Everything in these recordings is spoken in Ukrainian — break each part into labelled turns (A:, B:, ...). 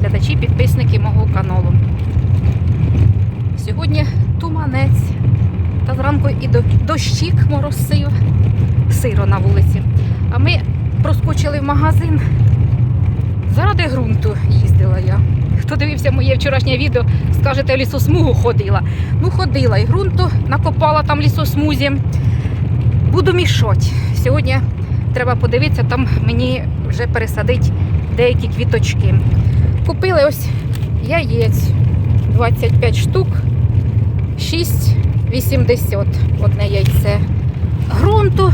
A: глядачі, підписники мого каналу. Сьогодні туманець. Та зранку і до- дощик моросив, сиро на вулиці. А ми проскочили в магазин. Заради ґрунту їздила я. Хто дивився моє вчорашнє відео, скажете, лісосмугу ходила. Ну, ходила і ґрунту накопала там лісосмузі. Буду мішати. Сьогодні треба подивитися, там мені вже пересадить деякі квіточки. Купили ось яєць 25 штук, 6,80 одне яйце. Грунту,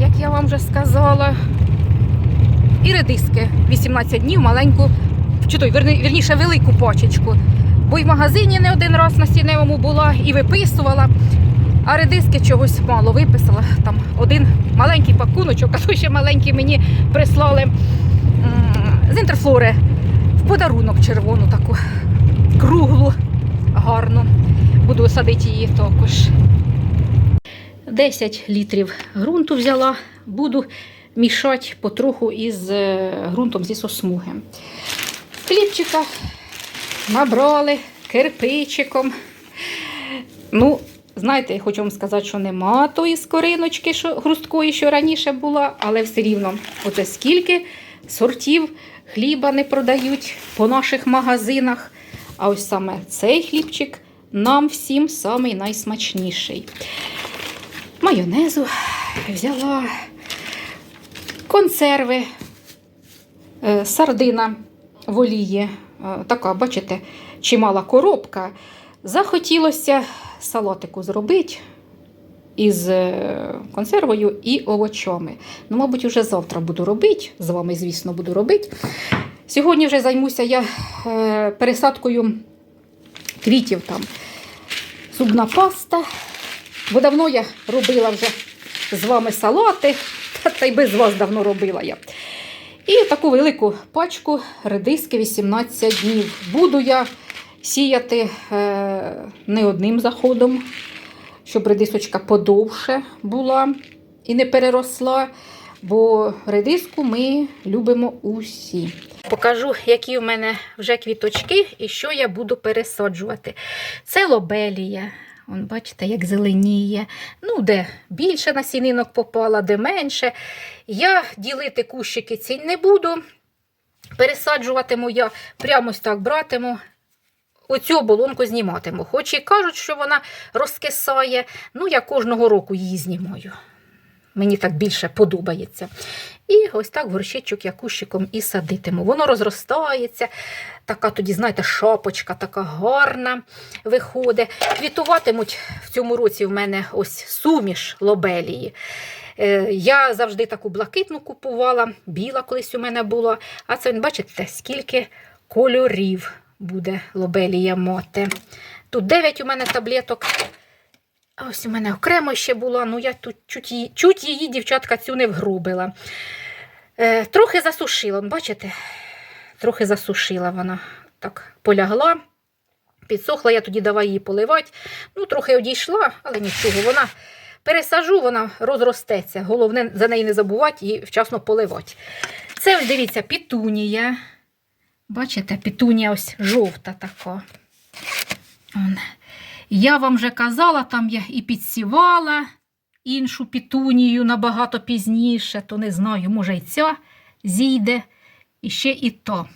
A: як я вам вже сказала. І редиски 18 днів, маленьку, чи той, вірніше, велику пачечку. Бо й в магазині не один раз на сіневому була і виписувала. А редиски чогось мало виписала. Там один маленький пакуночок, а то ще маленький мені прислали з інтерфлори в подарунок червону таку круглу, гарну. Буду садити її також. 10 літрів ґрунту взяла, буду мішати потроху із е, ґрунтом зі сосмуги. Хлібчика набрали кирпичиком. Ну, знаєте, я хочу вам сказати, що нема тої скориночки, що грусткої, що раніше була, але все рівно, оце скільки сортів хліба не продають по наших магазинах. А ось саме цей хлібчик нам всім самий найсмачніший. Майонезу взяла, консерви, е, сардина в олії. Е, Така, бачите, чимала коробка. Захотілося салатику зробити із е, консервою і овочами. Ну, мабуть, вже завтра буду робити. З вами, звісно, буду робити. Сьогодні вже займуся я е, пересадкою квітів там. Зубна паста. Бо давно я робила вже з вами салати, та, й без вас давно робила я. І таку велику пачку редиски 18 днів. Буду я сіяти е, не одним заходом, щоб редисочка подовше була і не переросла. Бо редиску ми любимо усі. Покажу, які в мене вже квіточки і що я буду пересаджувати. Це лобелія. Вон, бачите, як зеленіє. Ну, де більше насінинок попало, де менше. Я ділити кущики ці не буду. Пересаджуватиму я прямо так братиму. Оцю оболонку зніматиму. Хоч і кажуть, що вона розкисає, ну я кожного року її знімаю. Мені так більше подобається. І ось так горщичок я кущиком і садитиму. Воно розростається, така тоді, знаєте, шапочка така гарна виходить. Квітуватимуть в цьому році в мене ось суміш лобелії. Е, Я завжди таку блакитну купувала, біла колись у мене була. А це, бачите, скільки кольорів буде лобелія мати. Тут 9 у мене таблеток. А ось у мене окремо ще була, ну я тут чуть її, чуть її дівчатка, цю не вгрубила. Е, трохи засушила, бачите? Трохи засушила вона. Так, полягла, підсохла, я тоді давай її поливати. Ну, трохи одійшла, але нічого, вона пересажу, вона розростеться. Головне за неї не забувати і вчасно поливати. Це дивіться, пітунія. Бачите, пітунія ось жовта така. Я вам вже казала, там я і підсівала іншу пітунію набагато пізніше, то не знаю, може і ця зійде, і ще і то.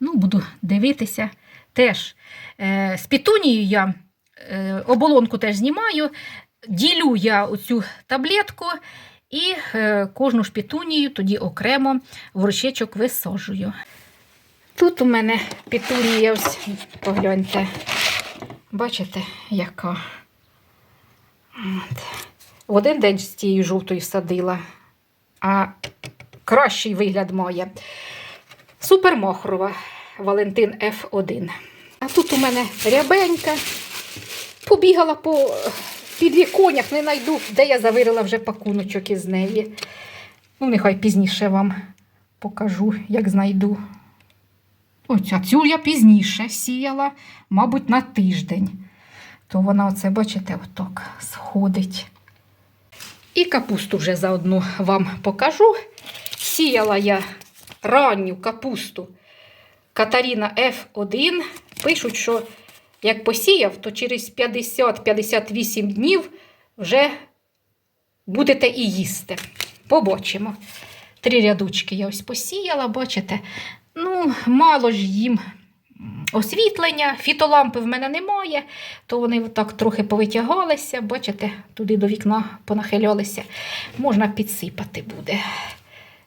A: Ну, буду дивитися. Теж е, з пітунією я е, оболонку теж знімаю, ділю я оцю таблетку і е, кожну ж пітунію тоді окремо в горщичок висаджую. Тут у мене пітунія, ось погляньте. Бачите, яка. От. В один день з цією жовтою садила, а кращий вигляд має. Супермахрова Валентин F1. А тут у мене рябенька. Побігала по підвіконях, не знайду, де я завирила вже пакуночок із неї. Ну, нехай пізніше вам покажу, як знайду. Оця цю я пізніше сіяла, мабуть, на тиждень. То вона, оце, бачите, отак сходить. І капусту вже заодно вам покажу. Сіяла я ранню капусту Катаріна F1 пишуть, що як посіяв, то через 50-58 днів вже будете і їсти. Побачимо. Три рядочки я ось посіяла, бачите? Ну, мало ж їм освітлення, фітолампи в мене немає, то вони так трохи повитягалися, бачите, туди до вікна понахилялися. Можна підсипати буде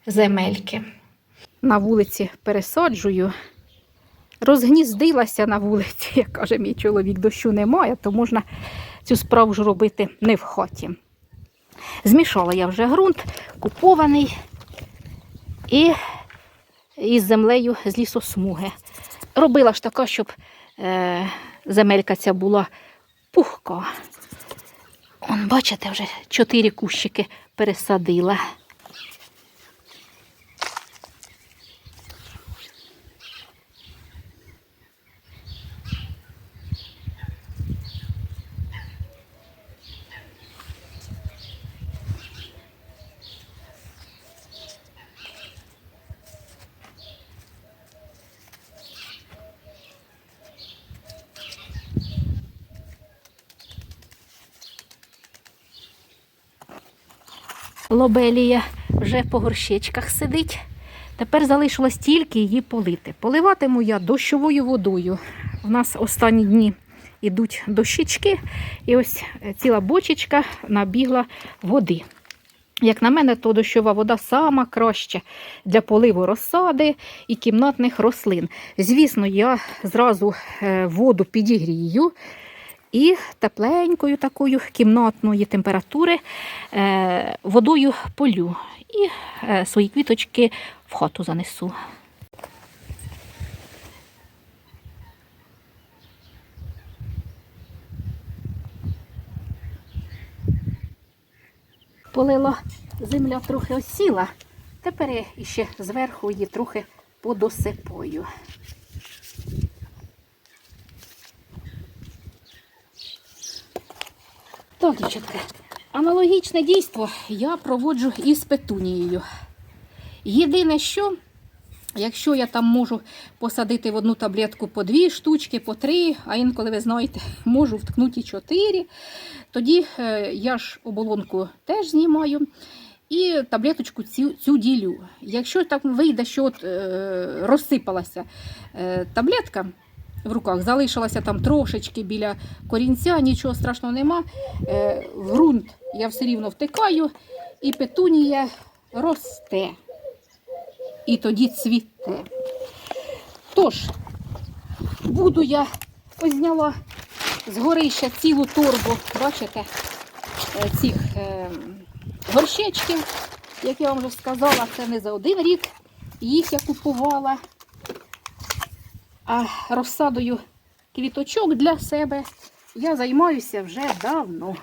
A: земельки. На вулиці пересаджую. Розгніздилася на вулиці, як каже мій чоловік, дощу немає, то можна цю справу ж робити не в хаті. Змішала я вже ґрунт, купований і із землею з лісосмуги. Робила ж така, щоб е, земелька ця була пухка. Он, бачите, вже чотири кущики пересадила. Лобелія вже по горщичках сидить. Тепер залишилось тільки її полити. Поливатиму я дощовою водою. У нас останні дні йдуть дощички, і ось е, ціла бочечка набігла води. Як на мене, то дощова вода сама краща для поливу розсади і кімнатних рослин. Звісно, я зразу е, воду підігрію і тепленькою такою кімнатної температури е, водою полю і е, свої квіточки в хату занесу. Полила земля трохи осіла, тепер я іще зверху її трохи подосипаю. Так, дівчатки, аналогічне дійство я проводжу із петунією. Єдине, що, якщо я там можу посадити в одну таблетку по дві штучки, по три, а інколи, ви знаєте, можу вткнути чотири, тоді е, я ж оболонку теж знімаю. І таблеточку цю, цю ділю. Якщо так вийде, що от, е, розсипалася е, таблетка в руках, залишилася там трошечки біля корінця, нічого страшного нема. Е, в ґрунт я все рівно втикаю, і петунія росте. І тоді цвіте. Тож, буду я ось зняла з горища цілу торбу, бачите, е, цих е, горщечків, як я вам вже сказала, це не за один рік. Їх я купувала. Розсадою квіточок для себе я займаюся вже давно.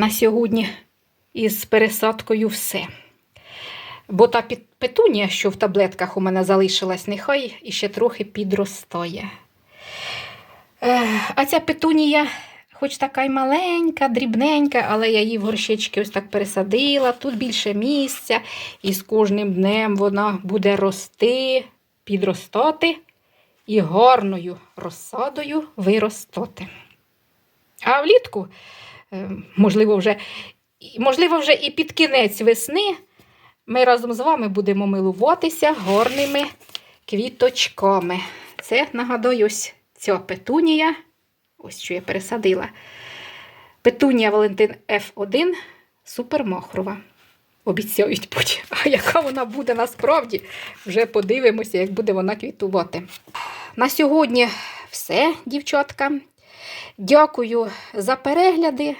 A: На сьогодні із пересадкою все. Бо та петунія, що в таблетках у мене залишилась, нехай іще трохи підростає. Е, А ця петунія, хоч така й маленька, дрібненька, але я її в горщички ось так пересадила. Тут більше місця, і з кожним днем вона буде рости, підростати і гарною розсадою виростати. А влітку можливо, вже, можливо, вже і під кінець весни ми разом з вами будемо милуватися горними квіточками. Це, нагадую, ця петунія, ось що я пересадила. Петунія Валентин F1 супермахрова. Обіцяють бути. А яка вона буде насправді, вже подивимося, як буде вона квітувати. На сьогодні все, дівчатка. Дякую за перегляди.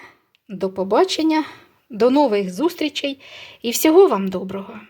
A: До побачення, До нових зустрічей і всього вам доброго!